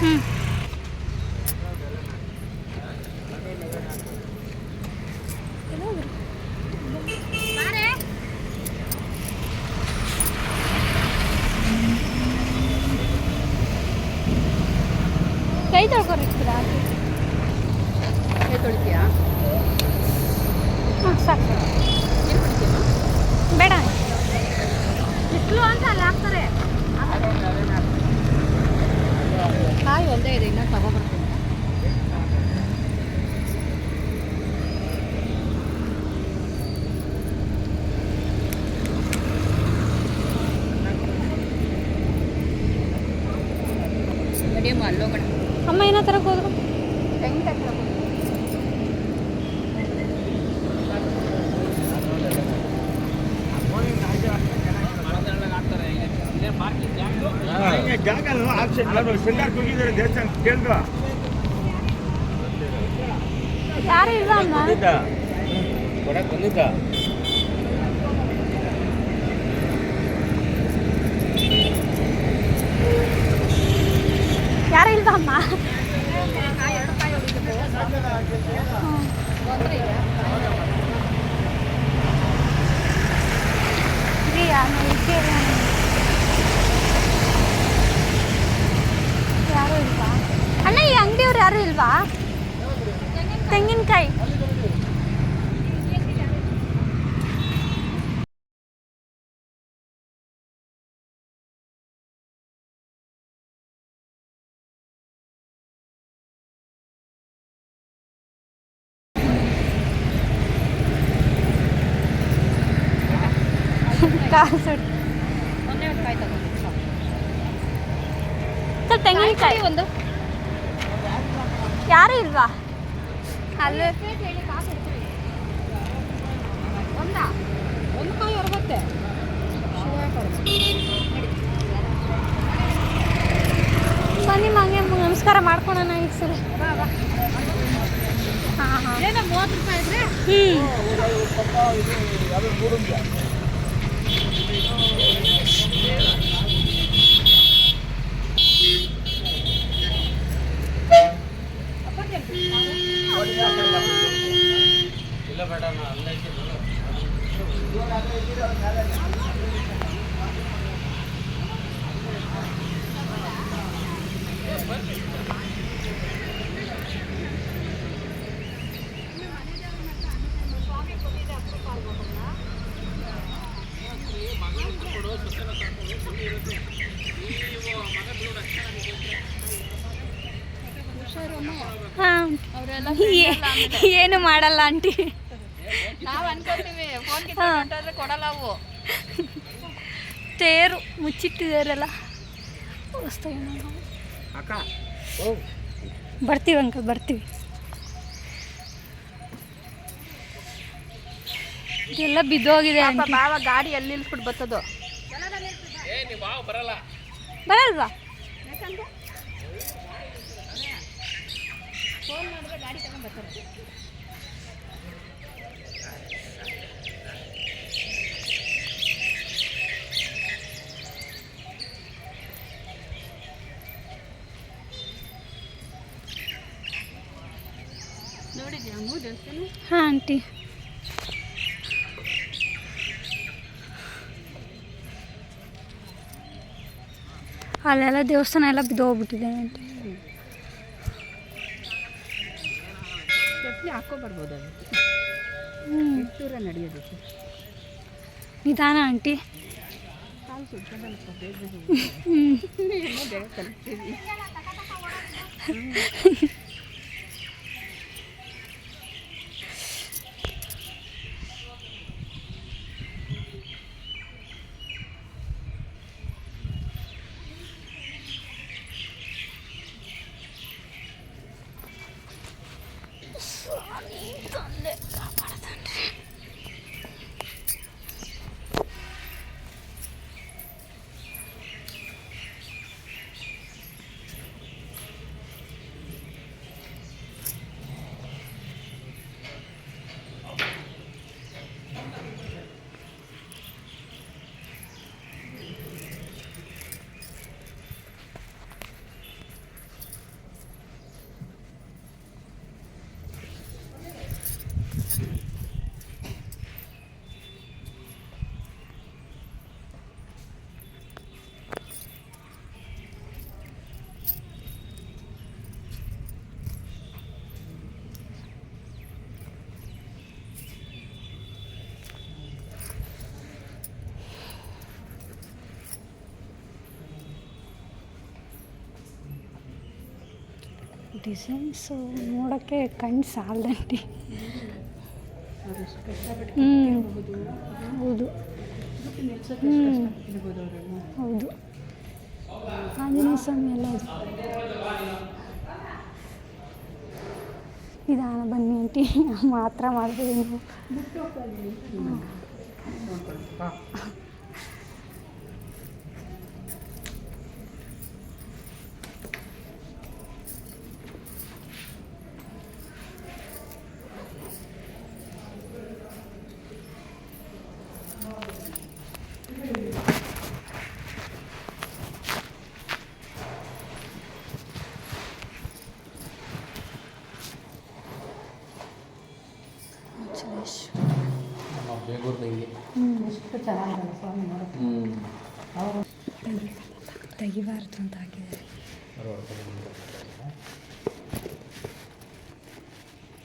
ಹ್ಞೂ ಕೈ ತೊಳ್ಕೊರಿಕ್ತೀರಾ ಕೈ ತೊಳಿತೀಯಾ ಹಾಂ ಸಾಕು ಏನು ಕುಡಿತೀಯಮ್ಮ ಬೇಡ ಬಿಸಿಲು ಅಂತ ಅಲ್ಲಿ ಹಾಕ್ತಾರೆ ಕಾಯಿ ಒಂದೇ ಇದೆ ಇನ್ನ ತಗೊಬರ್ತೀನಿ ನಡಿಯಮ್ಮ ಅಲ್ಲೋಗೋಣ ಅಮ್ಮ ಏನೋ ತರಕ್ಕೆ ಹೋದ್ರು ತೆಂಗಿನಕಾಯಿ ಜಾಗ ಶೃಂಗಾರ ಹೋಗಿದ್ದಾರೆ ದೇವಸ್ಥಾನ ಕೇಳಿದ್ರ ಯಾರು ಇಲ್ಲ ಅಮ್ಮ? ಬಂದಿದ್ದ? ಕೊಡಕ್ ಬಂದಿದ್ದ? ಯಾರು ಇಲ್ವಾ ಅಮ್ಮ? ಎರಡು ಕಾಯಿ ಹೊಡಿಬೇಕು ತೊಂದರೆ ಇದೆ ಇದೆಯಾ ಇದಕ್ಕೆ ಯಾರು ಇಲ್ವಾ ಅಣ್ಣ ಈ ಅಂಗಡಿಯವ್ರು ಯಾರು ಇಲ್ವಾ? ತೆಂಗಿನಕಾಯಿ. ತೆಂಗಿನಕಾಯಿ. ಒಂದು. ಯಾರು ಇಲ್ವಾ? ಅಲ್ಲಿ. ಬನ್ನಿ ಮಂಗೆ ನಮಸ್ಕಾರ ಮಾಡ್ಕೊಳೋಣ ಈಗ ಸರಿ. ಹಾಂ ಹಾಂ. ಏನೋ ಮೂವತ್ತು ರೂಪಾಯಿ ಇದ್ರೆ? ಹ್ಞೂ ಇಲ್ಲ ಬೇಡ ಅಲ್ಲೇ ಹಾಂ ಅವರೆಲ್ಲ ಏನು ಮಾಡಲ್ಲ ಆಂಟಿ. ನಾವು ಅನ್ಕೋತೀವಿ ಫೋನ್ ಕೊಡಲ್ಲ ಅವು. ತೇರು ಮುಚ್ಚಿಟ್ಟಿದಾರಲ್ಲ ಅಕ್ಕ ಬರ್ತೀವಿ ಅಂಕಲ್ ಬರ್ತೀವಿ. ಎಲ್ಲ ಬಿದ್ದೋಗಿದೆ ಬಾವ ಗಾಡಿ ಎಲ್ಲಿ ನಿಲ್ಸ್ಬಿಟ್ಟು ಬರ್ತದೋ ಬರಲ್ವಾ ಫೋನ್ ಮಾಡಿದ್ರೆ ಗಾಡಿ ತಗೊಂಡ್ ಬರ್ತಾರೆ ನೋಡಿದ್ಯಾ ಅಮ್ಮು ದೇವಸ್ಥಾನ ಹಾಂ ಆಂಟಿ ಅಲ್ಲೆಲ್ಲ ದೇವಸ್ಥಾನ ಎಲ್ಲ ಬಿದ್ದೋಗ್ಬಿಟ್ಟಿದೆ ಆಂಟಿ ಚಟ್ನಿ ಹಾಕೋ ಬರ್ಬೋದು ಅದಕ್ಕೆ ಹ್ಞೂ ಎಷ್ಟು ದೂರ ನಡೆಯೋದಕ್ಕೆ ನಿಧಾನ ಆಂಟಿ ಕಾಲು ಸುಟ್ಕೊಂಡಲ್ಪ ಬೇಗ ಹ್ಞೂ ಡಿಸೈನ್ಸು ನೋಡೋಕ್ಕೆ ಕಣ್ಣು ಸಾಲದಂಟಿ ಅವರೆಷ್ಟು ಕಷ್ಟಪಟ್ಟು ಹ್ಞೂ ಹೋಗೋದು ಹೌದು ಇದಕ್ಕೆ ನಿಲ್ಸೋಕೆ ಹ್ಮ್. ಎಷ್ಟು ಕಷ್ಟಪಟ್ಟಿರ್ಬೋದು ಅವರನ್ನು ಹೌದು ಆಂಜನೇಯ ಸ್ವಾಮಿ ಎಲ್ಲ ಇದು ನಿಧಾನ ಬನ್ನಿ ಆಂಟಿ ಮಾತ್ರ ಮಾಡ್ತೀವಿ ಎಷ್ಟು ಚೆನ್ನಾಗಿದೆ ಸ್ವಾಮಿ ನೋಡೋದು ಅವರು ತೆಗಿ- ತೆಗಿಬಾರ್ದು ಅಂತ ಹಾಕಿದ್ದಾರೆ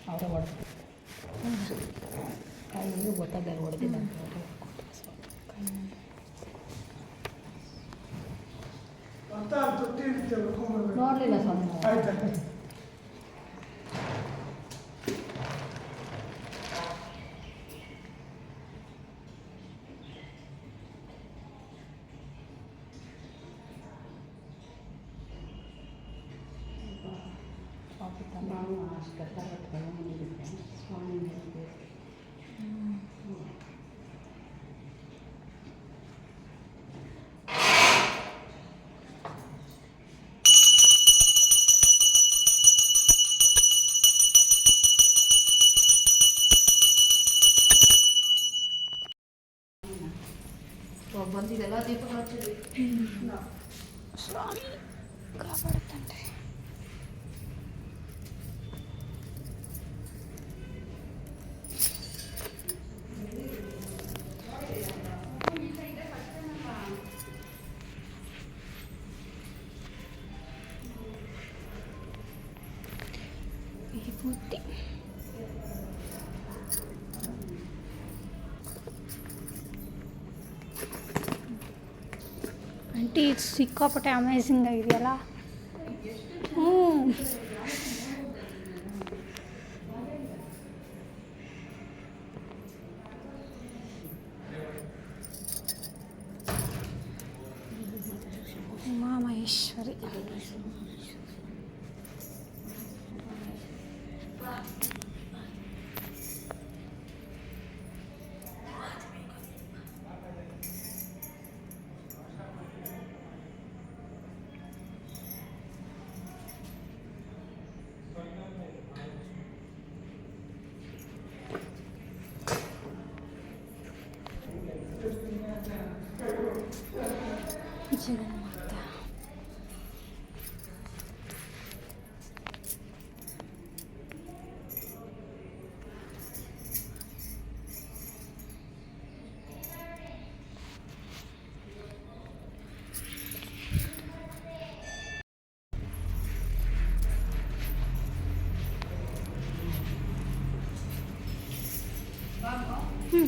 ಅವರ ಹೊಡೆದು ಕೈಗೆ ಗೊತ್ತಾಗಲ್ಲ ಹೊಡೆದಿಲ್ಲ ಅಂತ ನೋಡಲಿಲ್ಲ ಸ್ವಾಮಿ ನಾವು. ನಾನು ಅಷ್ಟು ಕಷ್ಟಪಟ್ಟು ತಗೊಂಡಿದ್ದೆ ಸ್ವಾಮಿ ಹೇಳಿದ್ದೆ ಬಂದಿದ್ದೆಲ್ಲ ದೀಪ ಹಚ್ಚಿದ್ವಿ ಸ್ವಾಮಿ ಕಾಪಾಡುತ್ತಂತೆ ವಿಭೂತಿ ಆಂಟಿ ಸಿಕ್ಕಾಪಟ್ಟೆ ಅಮೇಝಿಂಗ್ ಆಗಿದೆಯಲ್ಲ ಹ್ಞೂ ಉಮಾಮಹೇಶ್ವರಿ ಜಗನ್ಮಾತ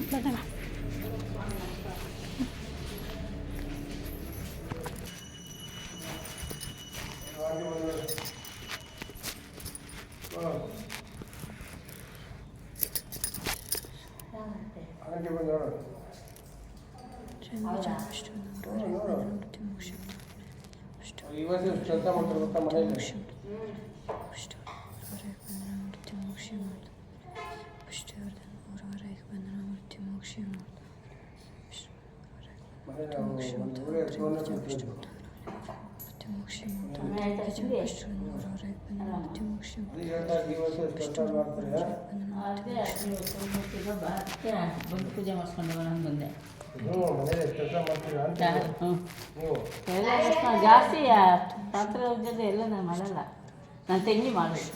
ಹ್ಞೂ ಬದಲ ಹಾಗೆ ಬಂದು ನೋಡು ಇವತ್ತು ಕೆಲಸ ಮಾಡ್ತಾರೆ ಗೊತ್ತಾ ಮನೆಯಲ್ಲಿ ಮನೇಲಿ ಅವ್ರು ಒಂದು ಊರೇ ಎತ್ಕೊಂಡು ಕೂತಿದ್ರು. ಅದು ಹೇಳ್ತಾ ಇದ್ದೆ, ಇವತ್ತು ಕೆಲಸ ಮಾಡ್ತಾರೆ ಬಂದು ಪೂಜೆ ಮಾಡಿಸ್ಕೊಂಡು ಬರೋಣ ಬಂದೆ ಹ್ಞೂ ಮನೇಲಿ ಕೆಲಸ ಮಾಡ್ತೀರಾ ಅಂತ ಹ್ಞೂ ನೀವು ಎಲ್ಲ ಎಷ್ಟು ಜಾಸ್ತಿ ಪಾತ್ರೆ ಉಜ್ಜೋದು ಎಲ್ಲ ನಾನು ಮಾಡಲ್ಲ ನಾನು ತೆಂಗಿ ಮಾಡೋದು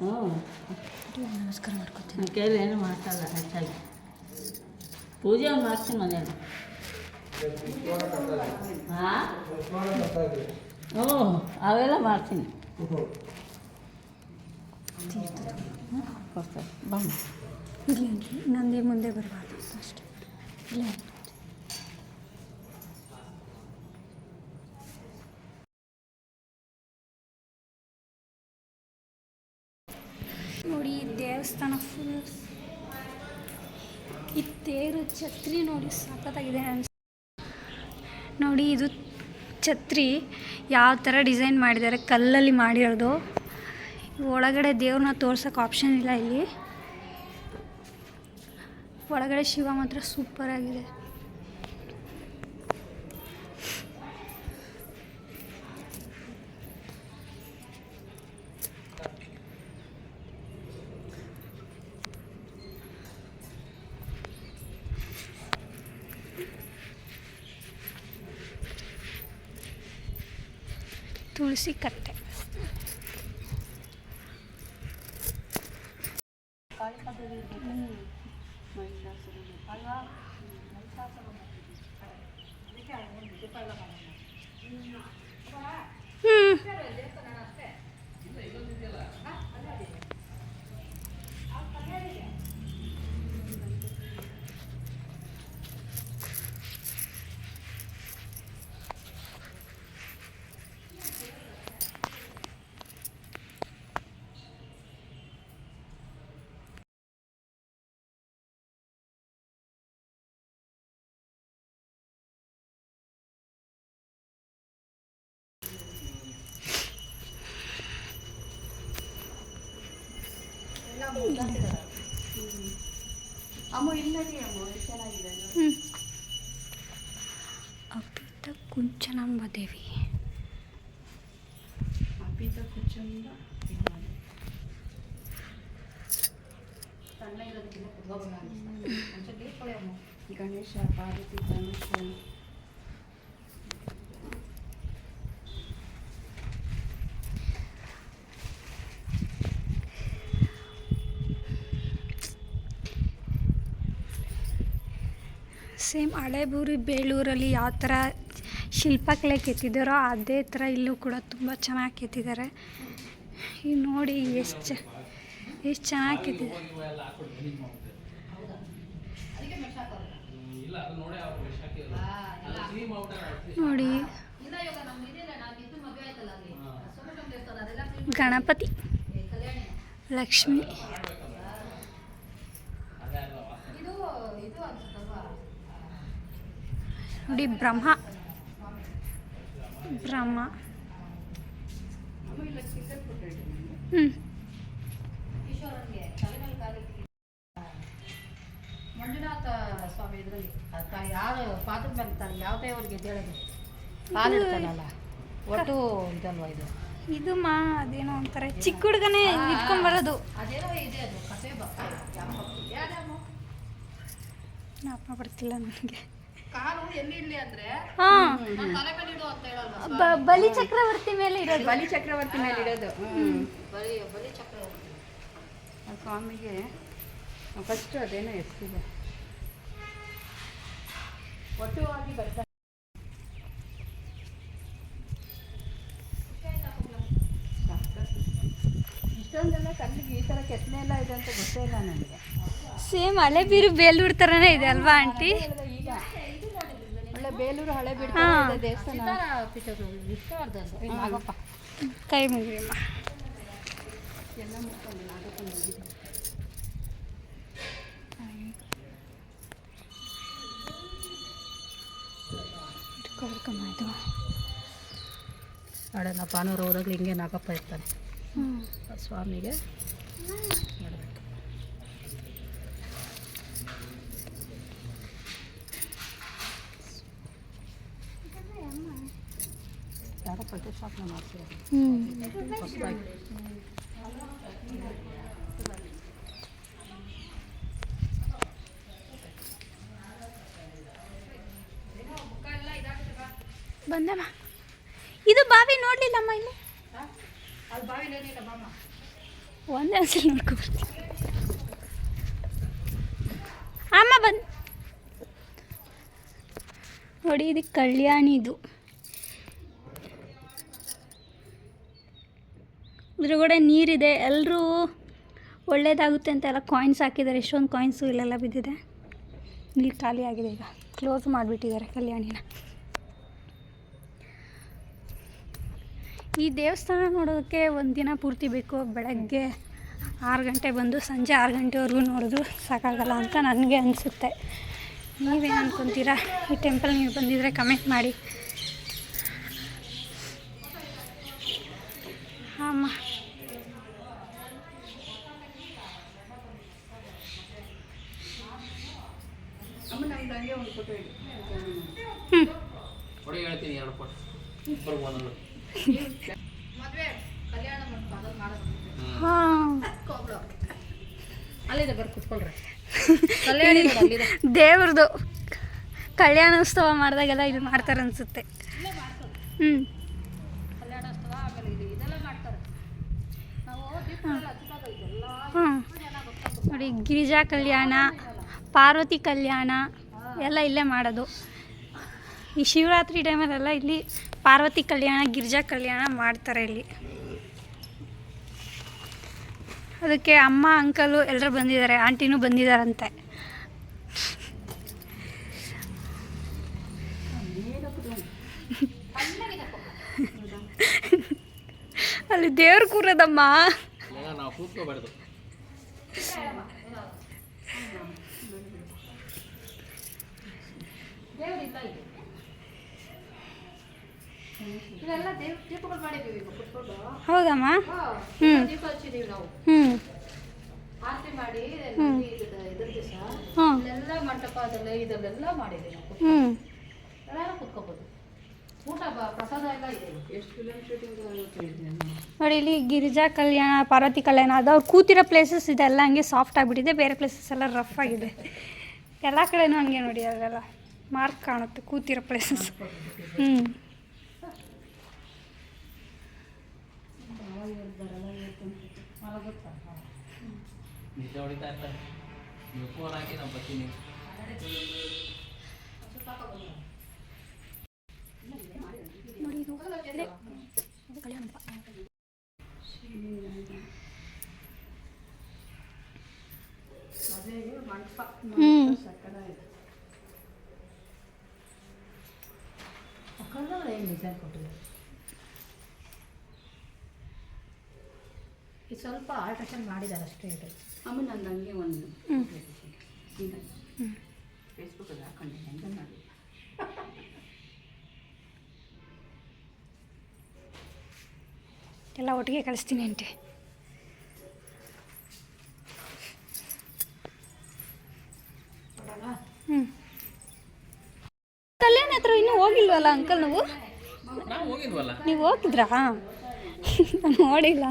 ಹ್ಞೂ ನಮಸ್ಕಾರ ಮಾಡ್ಕೊತೀನಿ ಕೇಳಿ ಏನು ಮಾಡ್ಸಲ್ಲ ಹೆಚ್ಚಾಗಿ ಪೂಜೆ ಮಾಡ್ತೀನಿ ಮನೆಯಲ್ಲಿ ಹಾಂ ಓಹ್ ಅವೆಲ್ಲ ಮಾಡ್ತೀನಿ. ನಂದಿ ಮುಂದೆ ಬರಬಾರ್ದು. ಅಷ್ಟೇ. ನೋಡಿ ದೇವಸ್ಥಾನ ಫುಲ್ ಈ ತೇರು ಛತ್ರಿ ನೋಡಿ ಸಖತ್ತಾಗಿದೆ ಅನ್ಸ ನೋಡಿ ಇದು ಛತ್ರಿ ಯಾವ ಥರ ಡಿಸೈನ್ ಮಾಡಿದ್ದಾರೆ, ಕಲ್ಲಲ್ಲಿ ಮಾಡಿರೋದು ಒಳಗಡೆ ದೇವ್ರನ್ನ ತೋರ್ಸೋಕೆ ಆಪ್ಷನ್ ಇಲ್ಲ ಇಲ್ಲಿ. ಒಳಗಡೆ ಶಿವ ಮಾತ್ರ ಸೂಪರ್ ಆಗಿದೆ ಹ್ಮ್. ಅಪಿತ ಕುಂಚನಾಂಬ ದೇವಿ ಗಣೇಶ ಪಾರ್ವತಿ ಗಣೇಶ ಸೇಮ್ ಹಳೇಬೂರಿ ಬೇಲೂರಲ್ಲಿ ಯಾವ ಥರ ಶಿಲ್ಪಕಲೆ ಕೆತ್ತಿದ್ದಾರೋ ಅದೇ ಥರ ಇಲ್ಲೂ ಕೂಡ ತುಂಬ ಚೆನ್ನಾಗಿ ಕೆತ್ತಿದ್ದಾರೆ. ಈಗ ನೋಡಿ ಎಷ್ಟು ಚ, ಎಷ್ಟು ಚೆನ್ನಾಗಿ ಕೆತ್ತಿದೆ. ನೋಡಿ. ಗಣಪತಿ, ಲಕ್ಷ್ಮಿ. ನೋಡಿ ಬ್ರಹ್ಮ ಬ್ರಹ್ಮ ಹ್ಞೂ ಮಂಜುನಾಥ ಸ್ವಾಮಿ ಇದರಲ್ಲಿ ಯಾರು ಪಾದದ ಮೇಲೆ ಇರ್ತಾರೆ ಯಾವುದೇ ಅವ್ರಿಗೆ ಎದ್ದೇಳೋದು ಕಾಲು ಇರ್ತಾನಲ್ಲ ಒಟ್ಟು ಇದಲ್ವಾ ಇದು ಇದು ಮಾ ಅದೇನೋ ಅಂತಾರೆ ಚಿಕ್ಕ ಹುಡುಗನೇ ಇಟ್ಕೊಂಬರೋದು ಅದೇನೋ ಇದೆ ಅದು ನನಗೆ ಕಾಲು ಎಲ್ಲಿ ಇರ್ಲಿ ಅಂದ್ರೆ ಹಾಂ. ತಲೆ ಮೇಲೆ ಇಡು ಅಂತ ಹೇಳಲ್ವಾ ಬಲಿ ಚಕ್ರವರ್ತಿ ಮೇಲೆ ಇರೋದು ಬಲಿ ಚಕ್ರವರ್ತಿ ಮೇಲೆ ಇಡೋದು. ಬಲಿ ಬಲಿ ಚಕ್ರವರ್ತಿ. ಆ ಸ್ವಾಮಿಗೆ ಫಸ್ಟ್ ಅದೇನೋ ಎಷ್ಟಿದೆ ಒಟ್ಟುವಾಗಿ ಬರ್ತಾ ಇಷ್ಟೊಂದೆಲ್ಲ ಈ ಥರ ಕೆತ್ತನೆ ಎಲ್ಲ ಇದೆ ಅಂತ ಗೊತ್ತೇ ಇಲ್ಲ ನನಗೆ. ಸೇಮ್ ಹಳೆ ಬೀರು ಬೇಲೂರು ಥರನೇ ಇದೆ ಅಲ್ವಾ ಆಂಟಿ? ಬೇಲೂರು ಹಳೆ ಹಾ. ಬಿಡ್ತಾರೆ ದೇವಸ್ಥಾನ. ಕೈ ಮುಗಿಯಮ್ಮ ಇದು ಹಿಂಗೆ ನಾಗಪ್ಪ ಇರ್ತಾನೆ. ಸ್ವಾಮಿಗೆ ಪ್ರತಿಷ್ಠಾಪನೆ ಮಾಡ್ತಿರೋದು ಹೊಸದಾಗಿ ಬಂದಮ್ಮ. ಇದು ಬಾವಿ ನೋಡ್ಲಿಲ್ಲಮ್ಮ ಇಲ್ಲಿ? ಒಂದೇ ಒಂದ್ಸಲ ನೋಡ್ಕೊ ಅಮ್ಮ ಬಂದ್ ನೋಡಿ, ಇದು ಕಲ್ಯಾಣಿ ಇದ್ರೊಳಗಡೆ ನೀರಿದೆ. ಎಲ್ಲರೂ ಒಳ್ಳೇದಾಗುತ್ತೆ ಅಂತ ಎಲ್ಲ ಕಾಯಿನ್ಸ್ ಹಾಕಿದ್ದಾರೆ. ಎಷ್ಟೊಂದು ಕಾಯಿನ್ಸು ಇಲ್ಲೆಲ್ಲ ಬಿದ್ದಿದೆ. ನೀರು ಖಾಲಿ ಆಗಿದೆ ಈಗ. ಕ್ಲೋಸ್ ಮಾಡಿಬಿಟ್ಟಿದ್ದಾರೆ ಕಲ್ಯಾಣಿನ. ಈ ದೇವಸ್ಥಾನ ನೋಡೋದಕ್ಕೆ ಒಂದು ದಿನ ಪೂರ್ತಿ ಬೇಕು. ಬೆಳಗ್ಗೆ ಆರು ಗಂಟೆ ಬಂದು ಸಂಜೆ ಆರು ಗಂಟೆವರೆಗೂ ನೋಡಿದ್ರು ಸಾಕಾಗಲ್ಲ ಅಂತ ನನಗೆ ಅನಿಸುತ್ತೆ. ನೀವೇನು ಅನ್ಕೊತೀರಾ? ಈ ಟೆಂಪಲ್ ನೀವು ಬಂದಿದ್ದರೆ ಕಮೆಂಟ್ ಮಾಡಿ ಅಮ್ಮ ಅಮ್ಮ ನಮ್ದು ಹಂಗೆ ಒಂದು ಫೋಟೋ ಇಡಿ ಹ್ಞೂ ಹೊಡಿ ಹೇಳ್ತೀನಿ ಎರಡು ಫೋಟೋ ಇಬ್ಬರು ಒಂದೊಂದು ಮದುವೆ ಕಲ್ಯಾಣ ಮಂಟಪ ಅದನ್ನ ಮಾಡೋದು ಹಾಂ ಕುತ್ಕೊಬ್ಳು. ಅಲ್ಲಿದೆ ಬರ್ರಿ ಕುತ್ಕೊಳ್ರಿ ಕಲ್ಯಾಣಿ ನೋಡು ಅಲ್ಲಿದೆ ದೇವ್ರದ್ದು ಕಲ್ಯಾಣೋತ್ಸವ ಮಾಡಿದಾಗೆಲ್ಲ ಇಲ್ಲಿ ಮಾಡ್ತಾರೆ ಅನಿಸುತ್ತೆ. ಹ್ಞೂ ಹ್ಞೂ ನೋಡಿ ಗಿರಿಜಾ ಕಲ್ಯಾಣ ಪಾರ್ವತಿ ಕಲ್ಯಾಣ ಎಲ್ಲ ಇಲ್ಲೇ ಮಾಡೋದು. ಈ ಶಿವರಾತ್ರಿ ಟೈಮಲ್ಲೆಲ್ಲ ಇಲ್ಲಿ ಪಾರ್ವತಿ ಕಲ್ಯಾಣ ಗಿರಿಜಾ ಕಲ್ಯಾಣ ಮಾಡ್ತಾರೆ ಇಲ್ಲಿ. ಅದಕ್ಕೆ ಅಮ್ಮ ಅಂಕಲು ಎಲ್ಲರೂ ಬಂದಿದ್ದಾರೆ ಆಂಟಿನೂ ಬಂದಿದ್ದಾರಂತೆ. ಅಲ್ಲಿ ದೇವ್ರು ಕೂರೋದಮ್ಮ ಈಗ ನಾವು ಕೂತ್ಕೋಬಾರ್ದು ದೇವ್ರಿಲ್ಲ ಇಲ್ಲಿ ಇದೆಲ್ಲ ದೇವ್ ದೀಪಗಳು ಮಾಡಿದ್ದೀವಿ ಈಗ ಕುತ್ಕೊಂಡು ಹೌದಮ್ಮ? ಹಾ, ಹ್ಮ್. ದೀಪ ಹಚ್ಚಿದೀವಿ ನಾವು. ಹ್ಞೂ ಹ್ಞೂ ನೋಡಿ ಇಲ್ಲಿ ಗಿರಿಜಾ ಕಲ್ಯಾಣ ಪಾರ್ವತಿ ಕಲ್ಯಾಣ ಅದು ಅವ್ರು ಕೂತಿರೋ ಪ್ಲೇಸಸ್ ಇದೆಲ್ಲ ಹಂಗೆ ಸಾಫ್ಟ್ ಆಗಿಬಿಟ್ಟಿದೆ ಬೇರೆ ಪ್ಲೇಸಸ್ ಎಲ್ಲ ರಫ್ ಆಗಿದೆ. ಎಲ್ಲ ಕಡೆನೂ ಹಂಗೆ ನೋಡಿ ಅದೆಲ್ಲ ಮಾರ್ಕ್ ಕಾಣುತ್ತೆ ಕೂತಿರೋ ಪ್ಲೇಸಸ್ ಹ್ಞೂ ನಿಜ ಹೊಡಿತಾ ಇರ್ತಾರೆ ನೀವು ಫೋನ್ ಹಾಕಿ ನಾವು ಬರ್ತೀನಿ ನೋಡಿ ಇದು ಇದೆ. ಇದು ಕಲ್ಯಾಣ ಮಂಟಪ. ಮದುವೆಗೆ ಮಂಟಪ ಹ್ಞೂ ಕಲ್ಲಲ್ಲಿ ಏನು ಡಿಸೈನ್ ಕೊಟ್ಟಿದ್ದಾರೆ ಇದು ಸ್ವಲ್ಪ ಆಲ್ಟ್ರೇಷನ್ ಮಾಡಿದ್ದಾರೆ ಅಷ್ಟೇ ಇದು ಅಮ್ಮ ನಂದು ಹಂಗೆ ಒಂದು. ಹ್ಞೂ ಫೇಸ್ಬುಕ್ಕಲ್ಲಿ ಹಾಕೊಂಡೆ ಹೆಂಗೆ ಮಾಡಿ? ಎಲ್ಲ ಒಟ್ಟಿಗೆ ಕಳಿಸ್ತೀನಿ ಅಂತೆ ಹ್ಞೂ ಕಲ್ಯಾಣ ಹತ್ರ ಇನ್ನೂ ಹೋಗಿಲ್ವಲ್ಲ ಅಂಕಲ್ ನೀವು? ನೀವು ಹೋಗಿದ್ರಾ? ನಾನು ನೋಡಿಲ್ಲ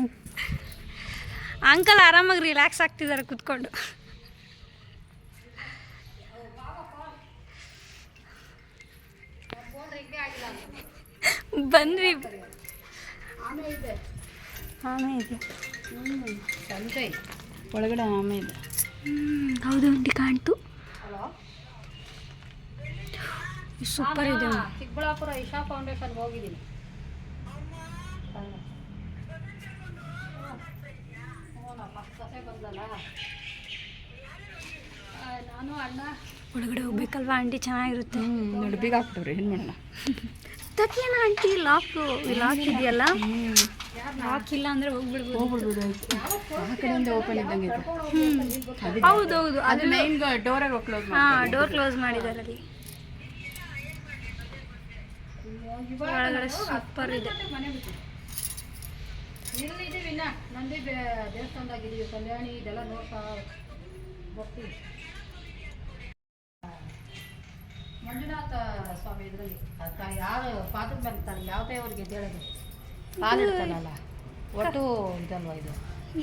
ಅಂಕಲ್ ಆರಾಮಾಗಿ ರಿಲ್ಯಾಕ್ಸ್ ಆಗ್ತಿದ್ದಾರೆ ಕುತ್ಕೊಂಡು. ಬಂದ್ವಿ. ಆಮೆ ಇದೆ. ಸಂಜಯ್ ಒಳಗಡೆ ಆಮೆ ಇದೆ. ಹೌದು ಅಂಟಿ ಕಾಣ್ತು. ಸೂಪರ್ ಇದೆ. ಚಿಕ್ಕಬಳ್ಳಾಪುರ ಇಶಾ ಫೌಂಡೇಶನ್ಗೆ ಹೋಗಿದ್ದೀನಿ. ಬಂದಲ್ಲ? ನಾನು ಅಣ್ಣ. ಒಳಗಡೆ ಹೋಗ್ಬೇಕಲ್ವಾ? ಆಂಟಿ ಚೆನ್ನಾಗಿರುತ್ತೆ. ಹ್ಞೂ ನೋಡಿ ಏನು ಮಾಡೋಣ? ತಕ್ಕೇನ ಆಂಟಿ ಲಾಕ್ ಲಾಕ್ ಇದೆಯಲ್ಲ? ಲಾಕ್ ಇಲ್ಲ ಅಂದ್ರೆ ಹೋಗ್ಬಿಡ್ಬೋದು. ಆ ಕಡೆಯಿಂದ ಓಪನ್ ಇದ್ದಂಗೆ ಇದೆ. ಹೌದು ಹೌದು. ಅದು ಮೈನ್ ಡೋರಾಗ ಕ್ಲೋಸ್ ಹಾ ಡೋರ್ ಕ್ಲೋಸ್ ಮಾಡಿದ್ದಾರೆ ಅಲ್ಲಿ. ಒಳಗಡೆ ಸೂಪರ್ ಇದೆ. ಮನೆ ಬಿಟ್ಟು ಇಲ್ಲಿ ಇನ್ನ ನಂದಿ ದೇವಸ್ಥಾನದಾಗಿದ್ದೀವಿ ಕಲ್ಯಾಣಿ ಇದೆಲ್ಲ ನೋಡ್ತಾ ಬರ್ತೀವಿ ಮಂಜುನಾಥ ಸ್ವಾಮಿ ಇದರಲ್ಲಿ. ಯಾರು ಪಾತ್ರ ಇರ್ತಾರೆ ಯಾವ ದೇವರಿಗೆ ದೇಳದು ಕಾಲಿರ್ತಾನಲ್ಲ ಒಟ್ಟು ಇದಲ್ವ ಇದು?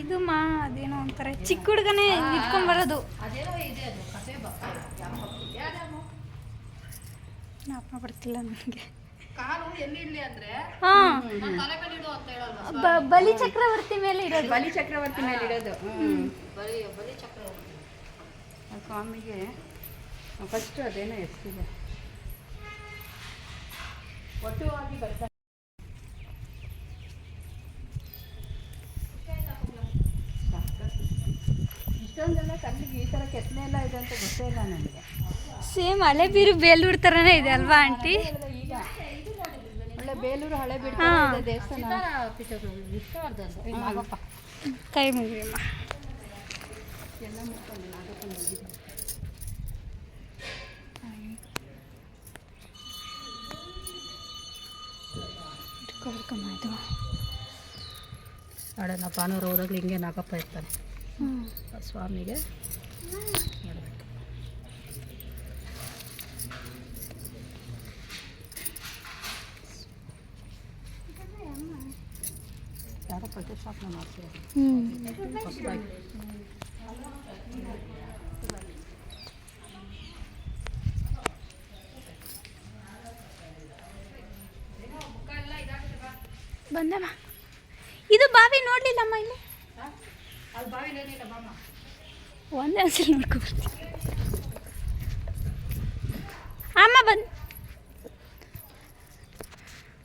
ಇದು ಮಾ ಅದೇನೋ ಅಂತಾರೆ ಚಿಕ್ಕ ಹುಡುಗನೇ ಇಟ್ಕೊಂಡ್ ಬರೋದು. ಅದೇನೋ ಇದೆ ಅದು ಕಸೆ ಬರ್ತಾ ಯಾವ ಬರ್ತಿಲ್ಲ ನನಗೆ. ಕಾಲು ಎಲ್ಲಿಡ್ಲಿ ಅಂದ್ರೆ? ಹಾ. ನಾನ್ ತಲೆ ಮೇಲೆ ಇಡು ಅಂತ ಹೇಳಲ್ವಾ ಬ- ಬಲಿ ಚಕ್ರವರ್ತಿ ಮೇಲೆ ಇರೋದು ಬಲಿ ಚಕ್ರವರ್ತಿ ಮೇಲೆ ಇಡೋದು. ಹ್ಞೂ ಬರೀ ಬರೀ ಚಕ್ರ ಆ ಸ್ವಾಮಿಗೆ ಫಸ್ಟ್ ಅದೇನೋ ಎಷ್ಟಿದೆ. ಒಟ್ಟು ಆಗಿ ಬರ್ತಾರೆ ಇಷ್ಟೊಂದೆಲ್ಲ ಕಣ್ಣಿಗೆ ಈ ಥರ ಕೆತ್ತನೆ ಎಲ್ಲ ಇದೆ ಅಂತ ಗೊತ್ತೇ ಇಲ್ಲ ನನಗೆ. ಸೇಮ್ ಅಲೆ ಬೀರು ಬೇಲೂರ್ ಥರನೇ ಇದೆ ಅಲ್ವಾ ಆಂಟಿ? ಬೇಲೂರು ಹಳೆ. ದೇವಸ್ಥಾನ. ಕೈ ಮುಗಿಯಮ್ಮ ನಾಳೆ ಹೋದಾಗಲೂ ಹಿಂಗೆ ನಾಗಪ್ಪ ಇರ್ತಾನೆ. ಸ್ವಾಮಿಗೆ ಯಾರೋ ಪ್ರತಿಷ್ಠಾಪನೆ ಮಾಡ್ತೀವಿ ಬಂದಮ್ಮ ಇದು ಬಾವಿ ನೋಡಲಿಲ್ಲಮ್ಮ ಇಲ್ಲಿ? ಒಂದೇ ಒಂದ್ಸಲ ನೋಡ್ಕೊ ಅಮ್ಮ ಬಂದು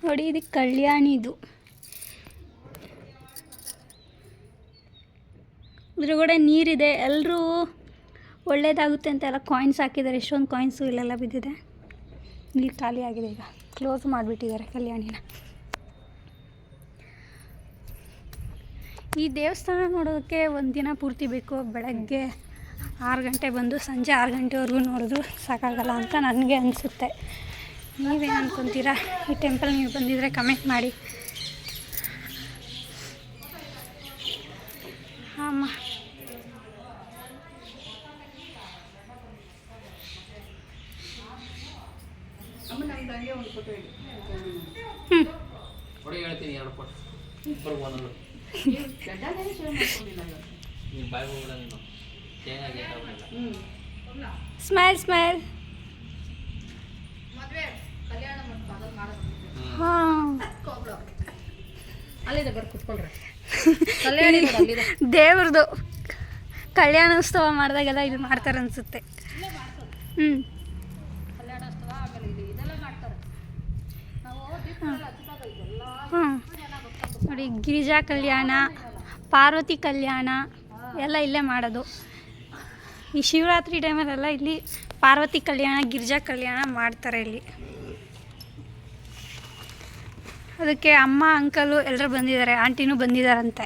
ನೋಡಿ, ಇದು ಕಲ್ಯಾಣಿ ಇದು ಇದ್ರೊಳಗಡೆ ನೀರಿದೆ ಎಲ್ಲರೂ ಒಳ್ಳೇದಾಗುತ್ತೆ ಅಂತ ಎಲ್ಲ ಕಾಯಿನ್ಸ್ ಹಾಕಿದ್ದಾರೆ. ಎಷ್ಟೊಂದು ಕಾಯಿನ್ಸು ಇಲ್ಲೆಲ್ಲ ಬಿದ್ದಿದೆ. ನೀರು ಖಾಲಿ ಆಗಿದೆ ಈಗ. ಕ್ಲೋಸ್ ಮಾಡಿಬಿಟ್ಟಿದ್ದಾರೆ ಕಲ್ಯಾಣಿನ. ಈ ದೇವಸ್ಥಾನ ನೋಡೋದಕ್ಕೆ ಒಂದು ದಿನ ಪೂರ್ತಿ ಬೇಕು. ಬೆಳಗ್ಗೆ ಆರು ಗಂಟೆ ಬಂದು ಸಂಜೆ ಆರು ಗಂಟೆವರೆಗೂ ನೋಡಿದ್ರು ಸಾಕಾಗಲ್ಲ ಅಂತ ನನಗೆ ಅನಿಸುತ್ತೆ. ನೀವೇನು ಅನ್ಕೊಂತೀರಾ? ಈ ಟೆಂಪಲ್ ನೀವು ಬಂದಿದ್ದರೆ ಕಮೆಂಟ್ ಮಾಡಿ ಅಮ್ಮ ಹ್ಞೂ ಹೊಡಿ ಹೇಳ್ತೀನಿ ಎರಡು ಪಟ್ ಇಬ್ಬರು ಒಂದೊಂದು ನೀನು ಬಾಯಿ ಹೋಗ್ಬಿಡ ನೀನು ಶೇಂಗಾ ಗೇಟಾಗಲ್ಲ ಸ್ಮೈಲ್ ಸ್ಮೈಲ್ ಮದುವೆ ಕಲ್ಯಾಣ ಮಂಟಪ ಅದನ್ನು ಮಾಡೋದು ಹಾಂ ಅಲ್ಲಿದೆ ಬರ್ರಿ ಕುತ್ಕೊಳ್ರಿ ಕಲ್ಯಾಣಿ ನೋಡು ಹಾಂ. ದೇವ್ರದ್ದು ಕಲ್ಯಾಣೋತ್ಸವ ಮಾಡಿದಾಗೆಲ್ಲ ಇದು ಮಾಡ್ತಾರೆ ಅನ್ಸುತ್ತೆ. ಹ್ಞೂ ನೋಡಿ ಗಿರಿಜಾ ಕಲ್ಯಾಣ ಪಾರ್ವತಿ ಕಲ್ಯಾಣ ಎಲ್ಲ ಇಲ್ಲೇ ಮಾಡೋದು. ಈ ಶಿವರಾತ್ರಿ ಟೈಮಲ್ಲೆಲ್ಲ ಇಲ್ಲಿ ಪಾರ್ವತಿ ಕಲ್ಯಾಣ, ಗಿರಿಜಾ ಕಲ್ಯಾಣ ಮಾಡ್ತಾರೆ ಇಲ್ಲಿ. ಅದಕ್ಕೆ ಅಮ್ಮ ಅಂಕಲು ಎಲ್ಲರೂ ಬಂದಿದ್ದಾರೆ ಆಂಟಿನೂ ಬಂದಿದ್ದಾರಂತೆ.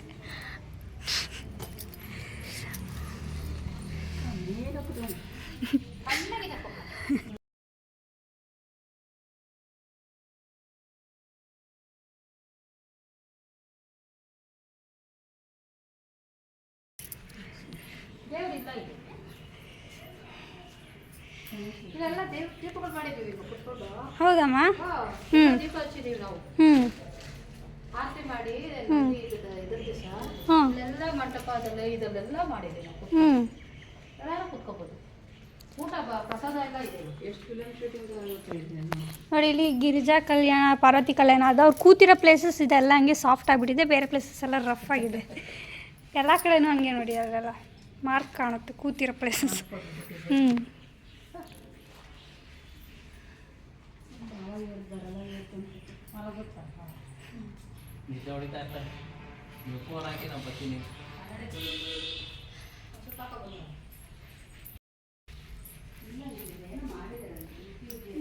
ದೇವರಿಲ್ಲ ಇಲ್ಲಿ ಇದೆಲ್ಲ ದೇವ್ ದೀಪಗಳು ಮಾಡಿದ್ದೀವಿ ಈಗ ಕುತ್ಕೊಂಡು. ಹೌದಮ್ಮ? ಹ್ಮ್. ಹ್ಞೂ ದೀಪ ಹಚ್ಚಿದ್ದೀವಿ ನಾವು. ಹ್ಞೂ ಆರತಿ ಮಾಡಿ ಹ್ಮ್. ಇದ್ರ ದಿವಸ ಹಾಂ. ಇಲ್ಲೆಲ್ಲ ಮಂಟಪದಲ್ಲ ಇದಲ್ಲೆಲ್ಲ ಮಾಡಿದ್ದೀವಿ ನಾವು ಹ್ಞೂ ಎಲ್ಲರೂ ಕುತ್ಕೋಬೋದು. ಊಟ ಪ್ರಸಾದ ಎಲ್ಲ ಇದೆ. ಎಷ್ಟು ಕಿಲೋಮೀಟರ್ ನೋಡಿ ಇಲ್ಲಿ ಗಿರಿಜಾ ಕಲ್ಯಾಣ ಪಾರ್ವತಿ ಕಲ್ಯಾಣ ಅದು ಅವ್ರು ಕೂತಿರೋ ಪ್ಲೇಸಸ್ ಇದೆಲ್ಲ ಹಂಗೆ ಸಾಫ್ಟ್ ಆಗಿಬಿಟ್ಟಿದೆ ಬೇರೆ ಪ್ಲೇಸಸ್ ಎಲ್ಲ ರಫ್ ಆಗಿದೆ. ಎಲ್ಲ ಕಡೆನೂ ಹಂಗೆ ನೋಡಿ ಅದೆಲ್ಲ ಮಾರ್ಕ್ ಕಾಣುತ್ತೆ ಕೂತಿರೋ ಪ್ಲೇಸಸ್ ಹ್ಞೂ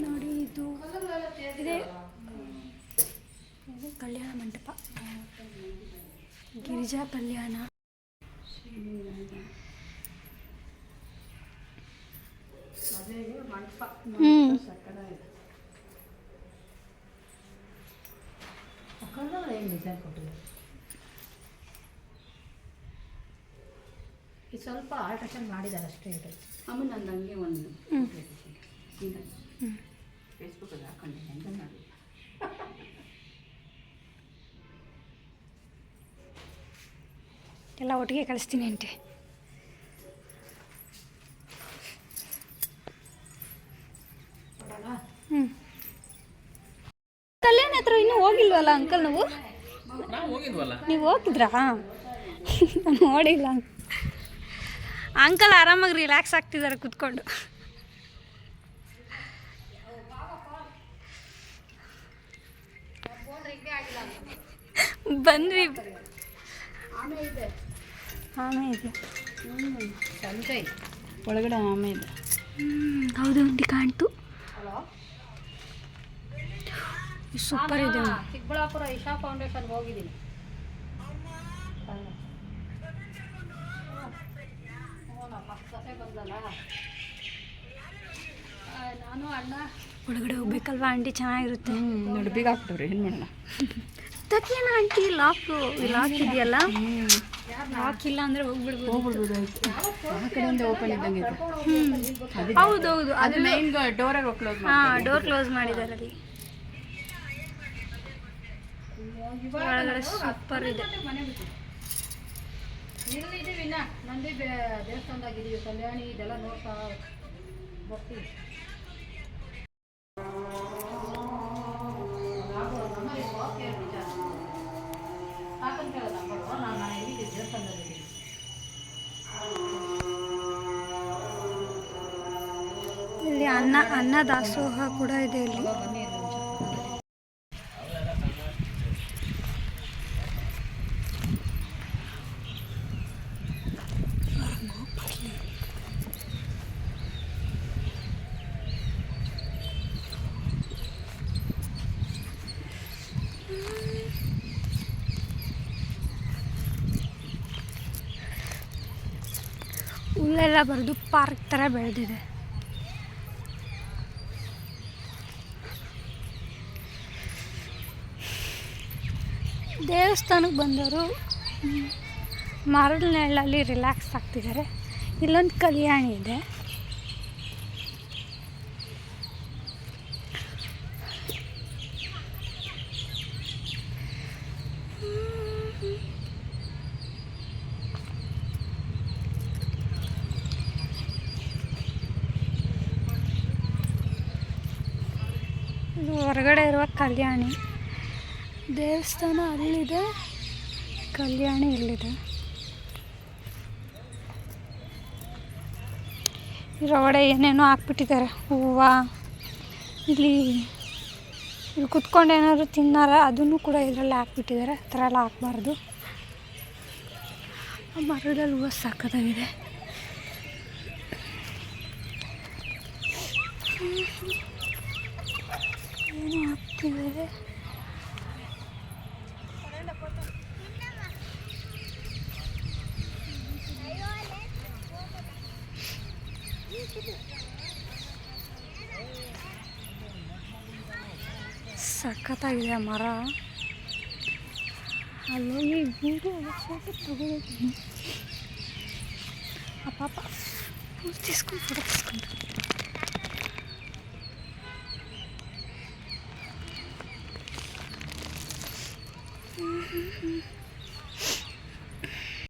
ನೋಡಿ ಇದು ಕಲ್ಯಾಣ ಮಂಟಪ. ಗಿರಿಜಾ ಕಲ್ಯಾಣ ಹ್ಞೂ ಕಲ್ಲಲ್ಲಿ ಏನು ಡಿಸೈನ್ ಕೊಟ್ಟಿದೆ ಇದು ಸ್ವಲ್ಪ ಆಲ್ಟ್ರೇಷನ್ ಮಾಡಿದ್ದಾರೆ ಅಷ್ಟೇ ಇದು. ಅಮ್ಮ ನಂದು ಹಂಗೆ ಒಂದು ಫೇಸ್ಬುಕ್ಕಲ್ಲಿ ಹಾಕೊಂಡಿದ್ದೆ ಅಂತ ನಾನು ಎಲ್ಲ ಒಟ್ಟಿಗೆ ಕಳಿಸ್ತೀನಿ ಅಂತೆ ಹ್ಞೂ ಕಲ್ಯಾಣ ಹತ್ರ ಇನ್ನೂ ಹೋಗಿಲ್ವಲ್ಲ ಅಂಕಲ್ ನಾವು? ನೀವು ಹೋಗಿದ್ರಾ ನಾನು ನೋಡಿಲ್ಲ. ಅಂಕಲ್ ಆರಾಮಾಗಿ ರಿಲ್ಯಾಕ್ಸ್ ಆಗ್ತಿದ್ದಾರೆ ಕುತ್ಕೊಂಡು. ಬಂದ್ವಿ. ಇದೆ ಆಮೆ ಇದೆ. ಸಂಜಯ್ ಒಳಗಡೆ ಆಮೆ ಇದೆ. ಹ್ಮ್, ಹೌದು ಅಂಡಿ ಕಾಣ್ತು. ಹಲೋ? ಸೂಪರ್ ಇದೆ ಚಿಕ್ಕಬಳ್ಳಾಪುರ ಇಶಾ ಫೌಂಡೇಶನ್ ಹೋಗಿದ್ದೀನಿ. ನಾನು ಅಣ್ಣ. ಒಳಗಡೆ ಹೋಗ್ಬೇಕಲ್ವಾ? ಆಂಟಿ ಚೆನ್ನಾಗಿರುತ್ತೆ. ನೋಡಿ ಬೀಗ ಹಾಕ್ಬಿಟ್ರಿ ಏನು ಮಾಡೋಣ? ತಕ್ಕೇನ ಆಂಟಿ ಲಾಕ್ ಲಾಕ್ ಇದೆಯಲ್ಲ? ಲಾಕ್ ಇಲ್ಲ ಅಂದ್ರೆ ಹೋಗ್ಬಿಡ್ಬೋದು. ಆ ಕಡೆಯಿಂದ ಓಪನ್ ಇದ್ದಂಗೆ ಇದೆ. ಹೌದೌದು ಅದು ಮೈನ್ ಡೋರಾಗ ಕ್ಲೋಸ್ ಹಾ ಡೋರ್ ಕ್ಲೋಸ್ ಮಾಡಿದ್ದಾರೆ ಅಲ್ಲಿ. ಒಳಗಡೆ ಸೂಪರ್ ಇದೆ. ಇಲ್ಲಿದ್ದೀವಿ ಇನ್ನ. ನಂದಿ ದೇವಸ್ಥಾನದಾಗಿದ್ದೀವಿ ಕಲ್ಯಾಣಿ ಇದೆಲ್ಲ ನೋಡ್ತಾ ಬರ್ತೀವಿ. ನಂಬರು ನಾನು ನಾನು ಎಲ್ಲಿದ್ದೀವಿ ಇಲ್ಲಿ ಅನ್ನ ಅನ್ನ ದಾಸೋಹ ಕೂಡ ಇದೆ ಇಲ್ಲಿ ಬನ್ನಿ ಇಲ್ಲಿ ಒಂಚೂರು ಪಕ್ಕದಲ್ಲಿ. ಹುಲ್ಲೆಲ್ಲ ಬರೆದು ಪಾರ್ಕ್ ಥರ ಬೆಳೆದಿದೆ. ದೇವಸ್ಥಾನಕ್ಕೆ ಬಂದವರು ಮರದ ನೆರಳಲ್ಲಿ ರಿಲ್ಯಾಕ್ಸ್ ಆಗ್ತಿದ್ದಾರೆ. ಇಲ್ಲೊಂದು ಕಲ್ಯಾಣಿ ಇದೆ. ಇದು ಹೊರಗಡೆ ಇರುವ ಕಲ್ಯಾಣಿ. ದೇವಸ್ಥಾನ ಅಲ್ಲಿದೆ, ಕಲ್ಯಾಣಿ ಇಲ್ಲಿದೆ. ಇರೋಡೆ ಏನೇನೋ ಹಾಕ್ಬಿಟ್ಟಿದ್ದಾರೆ. ಹೂವು, ಇಲ್ಲಿ ಇಲ್ಲಿ ಕುತ್ಕೊಂಡು ಏನಾದ್ರು ತಿನ್ನಾರ, ಅದನ್ನು ಕೂಡ ಇದರಲ್ಲಿ ಹಾಕ್ಬಿಟ್ಟಿದ್ದಾರೆ. ಆ ಥರ ಎಲ್ಲ ಹಾಕ್ಬಾರ್ದು. ಆ ಮರದಲ್ಲಿ ಹೂವು ಸಾಕದಾಗಿದೆ. ಸಖತ್ತಾಗಿದೆ ಮರ ಅಲ್ಲೋಗಿ ಗೂಡು ಫೋಟೋ ತಗೋಬೇಕು ಆ ಪಾಪ ಫೋಟೋ ತಿಸ್ಕೊಂಡು ಫೋಟೋ ತಿಸ್ಕೊಂಡು Mm-hmm.